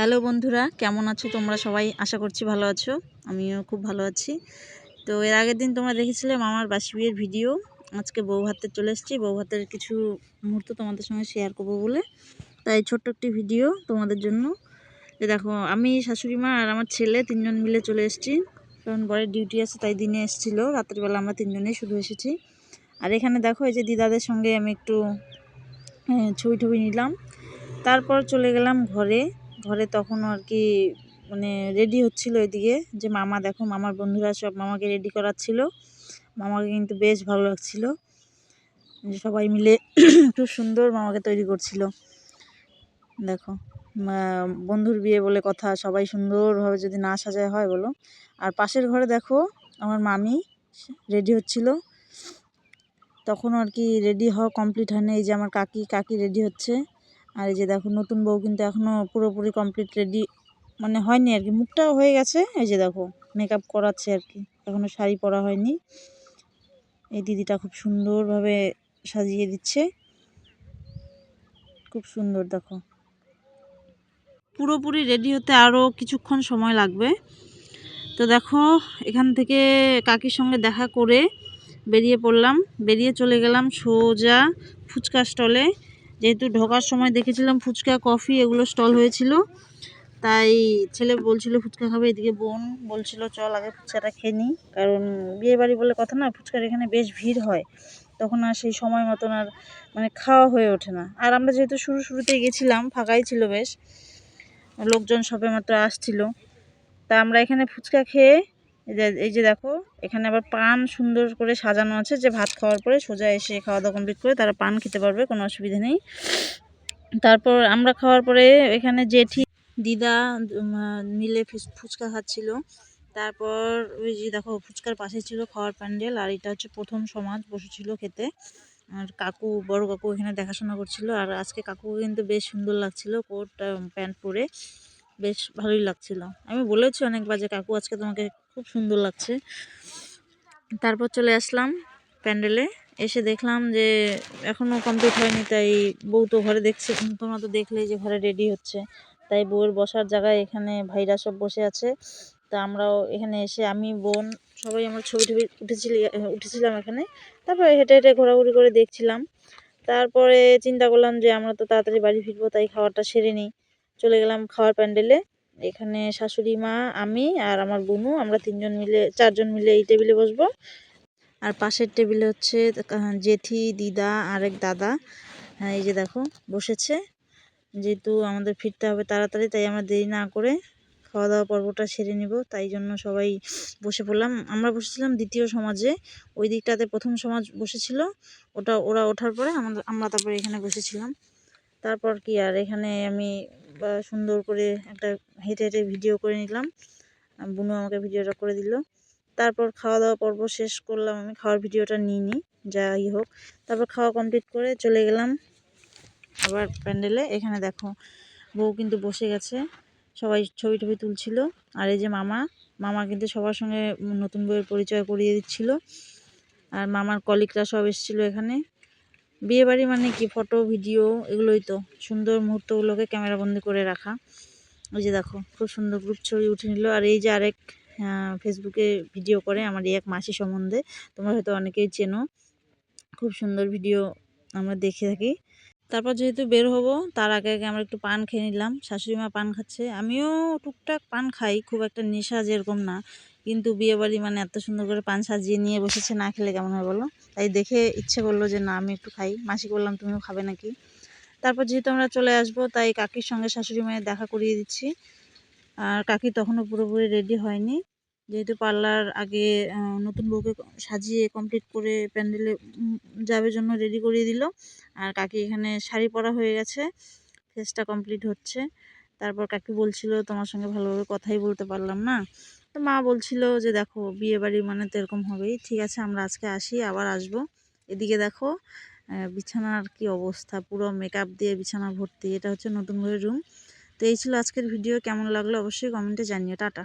Hello বন্ধুরা, কেমন আছো তোমরা সবাই? আশা করছি ভালো আছো। আমিও খুব ভালো আছি। তো এর আগের দিন তোমরা দেখেছিলে মামার বাসি বিয়ের ভিডিও। আজকে বউ হাতে চলে এসেছি। বউ হাতের কিছু মুহূর্ত তোমাদের সঙ্গে শেয়ার করব বলে। তাই ছোট্ট একটি ভিডিও তোমাদের জন্য। যে দেখো, আমি শাশুড়ি মা আর আমার ছেলে তিনজন মিলে চলে এসেছি। কারণ বরের ডিউটি আছে, তাই দিনে এসেছিল। রাত্রিবেলা আমরা তিনজনেই শুধু এসেছি। আর এখানে দেখো, এই যে দিদাদের সঙ্গে আমি একটু ছবি টবি নিলাম। তারপর চলে গেলাম ঘরে। ঘরে তখন আর কি মানে রেডি হচ্ছিল এদিকে যে, মামা দেখো, মামার বন্ধুরা সব মামাকে রেডি করাচ্ছিল। মামাকে কিন্তু বেশ ভালো লাগছিল। যে সবাই মিলে খুব সুন্দর মামাকে তৈরি করছিল। দেখো বন্ধুর বিয়ে বলে কথা, সবাই সুন্দরভাবে যদি না সাজায় হয় বলো। আর পাশের ঘরে দেখো, আমার মামি রেডি হচ্ছিল। তখন আর কি রেডি হওয়া কমপ্লিট হয়নি। এই যে আমার কাকি কাকি রেডি হচ্ছে। আর এই যে দেখো, নতুন বউ কিন্তু এখনও পুরোপুরি কমপ্লিট রেডি মানে হয়নি আর কি, মুখটাও হয়ে গেছে, এই যে দেখো মেকআপ করাচ্ছে আর কি এখনও শাড়ি পরা হয়নি। এই দিদিটা খুব সুন্দরভাবে সাজিয়ে দিচ্ছে। খুব সুন্দর, দেখো। পুরোপুরি রেডি হতে আরও কিছুক্ষণ সময় লাগবে। তো দেখো, এখান থেকে কাকির সঙ্গে দেখা করে বেরিয়ে পড়লাম। বেরিয়ে চলে গেলাম সোজা ফুচকা স্টলে যেহেতু ঢোকার সময় দেখেছিলাম ফুচকা, কফি এগুলো স্টল হয়েছিল। তাই ছেলে বলছিল, ফুচকা খাবে এদিকে বোন। বলছিল, চল আগে ফুচকাটা খেয়ে নিই। কারণ বিয়ে বাড়ি বলে কথা না, ফুচকার এখানে বেশ ভিড় হয়। তখন আর সেই সময় মতন আর মানে খাওয়া হয়ে ওঠে না। আর আমরা যেহেতু শুরু শুরুতেই গেছিলাম, ফাঁকাই ছিল বেশ। লোকজন সবে মাত্র আসছিল। তা আমরা এখানে ফুচকা খেয়ে এই যে এই যে দেখো, এখানে আবার পান সুন্দর করে সাজানো আছে, যে ভাত খাওয়ার পরে সোজা এসে খাওয়া দাওয়া কমপ্লিট করে তারা পান খেতে পারবে, কোনো অসুবিধা নেই। তারপর আমরা খাওয়ার পরে এখানে জেঠি, দিদা মিলে ফুচকা খাচ্ছিল। তারপর ওই যে দেখো, ফুচকার পাশে ছিল খাওয়ার প্যান্ডেল, আর এটা হচ্ছে প্রথম সমাজ বসেছিল খেতে। আর কাকু, বড় কাকু এখানে দেখাশোনা করছিল, আর আজকে কাকু কিন্তু বেশ সুন্দর লাগছিল কোট প্যান্ট পরে। বেশ ভালোই লাগছিল। আমি বলেছি অনেকবার যে, কাকু, আজকে তোমাকে খুব সুন্দর লাগছে। তারপর চলে আসলাম প্যান্ডেলে এসে দেখলাম যে এখনও কমপ্লিট হয়নি, তাই বউ তো ঘরে দেখছে। তোমরা তো দেখলেই যে, ঘরে রেডি হচ্ছে। তাই বউয়ের বসার জায়গায় এখানে ভাইরা সব বসে আছে। তা আমরাও এখানে এসে, আমি, বোন, সবাই আমার ছবি টবি উঠেছিলি, উঠেছিলাম এখানে। তারপরে হেঁটে হেঁটে ঘোরাঘুরি করে দেখছিলাম। তারপরে চিন্তা করলাম যে, আমরা তো তাড়াতাড়ি বাড়ি ফিরবো, তাই খাবারটা সেরে নিই। চলে গেলাম খাওয়ার প্যান্ডেলে। এখানে শাশুড়ি মা, আমি আর আমার বোনু, আমরা তিনজন মিলে, চারজন মিলে এই টেবিলে বসবো। আর পাশের টেবিলে হচ্ছে জেঠি, দিদা, আরেক দাদা। হ্যাঁ এই যে দেখো, বসেছে। যেহেতু আমাদের ফিরতে হবে তাড়াতাড়ি, তাই আমরা দেরি না করে খাওয়া দাওয়া পর্বটা সেরে নিব। তাই জন্য সবাই বসে পড়লাম। আমরা বসেছিলাম দ্বিতীয় সমাজে। ওই দিকটাতে প্রথম সমাজ বসেছিল। ওটা, ওরা ওঠার পরে আমরা তারপরে এখানে বসেছিলাম। তারপর কি আর, এখানে আমি সুন্দর করে একটা হেঁটে হেঁটে ভিডিও করে নিলাম। বুনু আমাকে ভিডিওটা করে দিল। তারপর খাওয়া দাওয়া পর্ব শেষ করলাম। আমি খাওয়ার ভিডিওটা নিই নি যাই হোক। তারপর খাওয়া কমপ্লিট করে চলে গেলাম আবার প্যান্ডেলে। এখানে দেখো, বউ কিন্তু বসে গেছে। সবাই ছবি টবি তুলছিল। আর এই যে মামা মামা কিন্তু সবার সঙ্গে নতুন বইয়ের পরিচয় করিয়ে দিচ্ছিল। আর মামার কলিকরা সব এসেছিল এখানে। বিয়ে বাড়ি মানে কি? ফটো, ভিডিও, এগুলোই তো। সুন্দর মুহূর্তগুলোকে ক্যামেরাবন্দি করে রাখা। ওই যে দেখো, খুব সুন্দর গ্রুপ ছবি উঠে নিল। আর এই যে আরেক ফেসবুকে ভিডিও করে আমার এই এক মাসি সম্বন্ধে। তোমরা হয়তো অনেকেই চেনো। খুব সুন্দর ভিডিও আমরা দেখে থাকি। তারপর যেহেতু বের হব, তার আগে আগে আমরা একটু পান খেয়ে নিলাম। শাশুড়ি মা পান খাচ্ছে। আমিও টুকটাক পান খাই, খুব একটা নেশা যেরকম না। কিন্তু বিয়েবাড়ি মানে এত সুন্দর করে পান সাজিয়ে নিয়ে বসেছে, না খেলে কেমন হয় বলো? তাই দেখে ইচ্ছে করল যে, না, আমি একটু খাই। মাসি বললাম, তুমিও খাবে নাকি? তারপর যেহেতু আমরা চলে আসব, তাই কাকির সঙ্গে শাশুড়ি মায়ের দেখা করিয়ে দিচ্ছি। আর কাকি তখনও পুরোপুরি রেডি হয়নি। যেহেতু পার্লার আগে নতুন বউকে সাজিয়ে কমপ্লিট করে প্যান্ডেলে যাবে জন্য রেডি করিয়ে দিল। আর কাকি এখানে শাড়ি পরা হয়ে গেছে ফেসটা কমপ্লিট হচ্ছে। তারপর কাকি বলছিল, তোমার সঙ্গে ভালোভাবে কথাই বলতে পারলাম না। তো মা বলছিল যে, দেখো, বিয়ে বাড়ি মানে তো এরকম হবেই। ঠিক আছে, আমরা আজকে আসি, আবার আসব। এদিকে দেখো বিছানার কি অবস্থা। পুরো মেকআপ দিয়ে বিছানা ভর্তি। এটা হচ্ছে নতুন ঘরের রুম তো এই ছিল আজকের ভিডিও কেমন লাগল অবশ্যই কমেন্টে জানিও। টাটা।